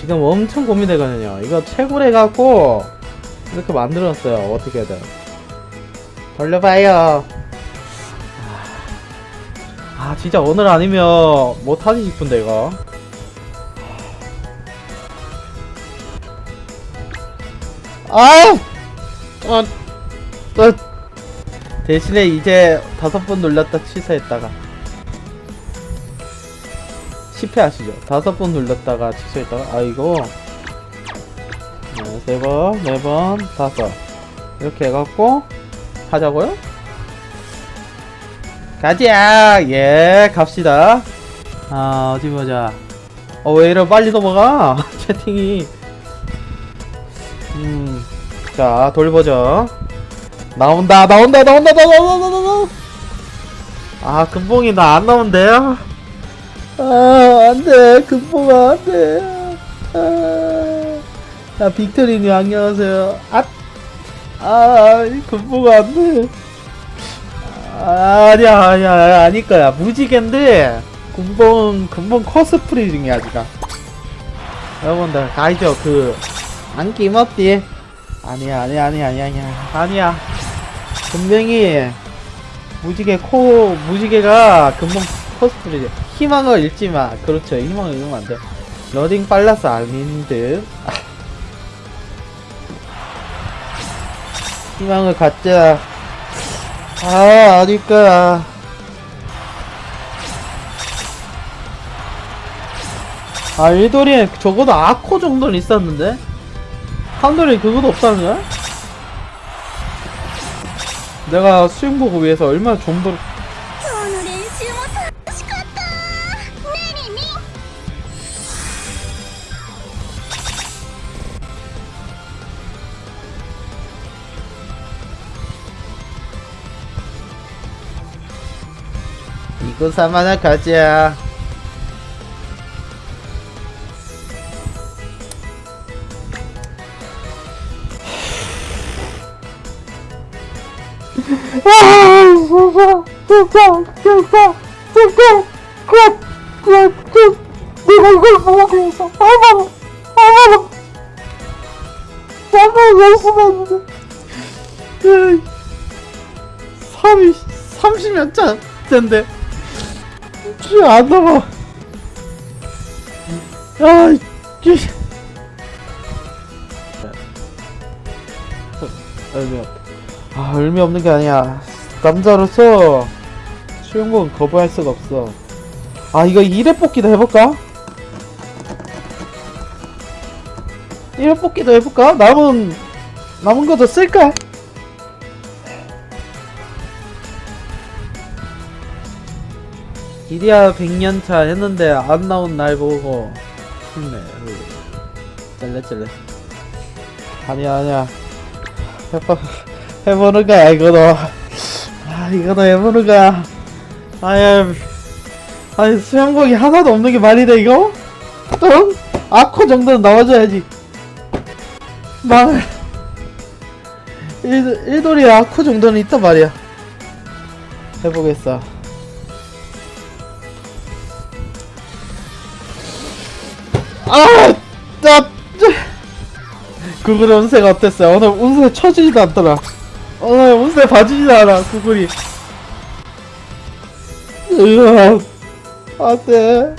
지금 엄청 고민되거든요. 이거 채굴해 갖고 이렇게 만들었어요. 어떻게든 돌려봐요. 아 진짜 오늘 아니면 못하지 싶은데 이거. 아! 어, 어, 대신에 이제 다섯 번 눌렀다 취소했다가 10회 하시죠. 다섯 번 눌렀다가 네, 세 번, 네 번, 다섯 이렇게 해갖고 하자고요? 가자! 예, 갑시다. 아, 어디 보자. 어, 왜 이래 빨리 넘어가? 채팅이. 음, 자, 돌보죠. 나온다, 나온다, 나온다, 나온다, 나온다, 나온다. 아, 금봉이 나 안 나온대요? 아, 안 돼. 금봉아, 안 돼. 아, 야, 빅토리님, 안녕하세요. 아, 아, 이 금봉아, 안 돼. 아, 아니야, 아니야, 아닐 거야. 무지개인데, 금봉, 금봉 코스프레 중이야, 지금. 여러분들, 알죠? 그, 안기 멋띠. 아니야, 아니야, 아니야, 아니야, 아니야. 아니야. 분명히, 무지개 코, 무지개가 금봉 코스프레. 희망을 잃지 마. 그렇죠. 희망을 잃으면 안 돼. 러딩 빨라서 아닌 듯. 아. 희망을 갖자. 아, 아닐 거야. 아, 일돌이에 적어도 아코 정도는 있었는데? 한돌이 그것도 없다는 거야? 내가 수영 보고 위해서 얼마나 정도 이거 사만나 가자. 내가 이걸 보고 있어. 얼마나, 얼마나, 얼마나 열심히 했는데. 3, 30몇 차 된대. 쥐안 넘어. 야, 쥐. 의미 없. 아, 의미 없는 게 아니야. 남자로서 수영복은 거부할 수가 없어. 아, 이거 2회 뽑기도 해볼까? 1회 뽑기도 해볼까? 남은, 남은 것도 쓸까? 이리야 100년차 했는데 안 나온 날 보고 힘내. 짤래 아니야 아니야. 해봐 해보는 거야 이거도. 아 이거도 해보는 거야 아야 아니 수영복이 하나도 없는 게 말이 돼 이거? 좀? 아코 정도는 나와줘야지. 망을 일, 일돌이 아코 정도는 있단 말이야. 해보겠어 아! 나! 구글 운세가 어땠어요? 오늘 운세 쳐지지도 않더라. 오늘 운세 봐주지도 않아, 구글이. 으아, 안 돼.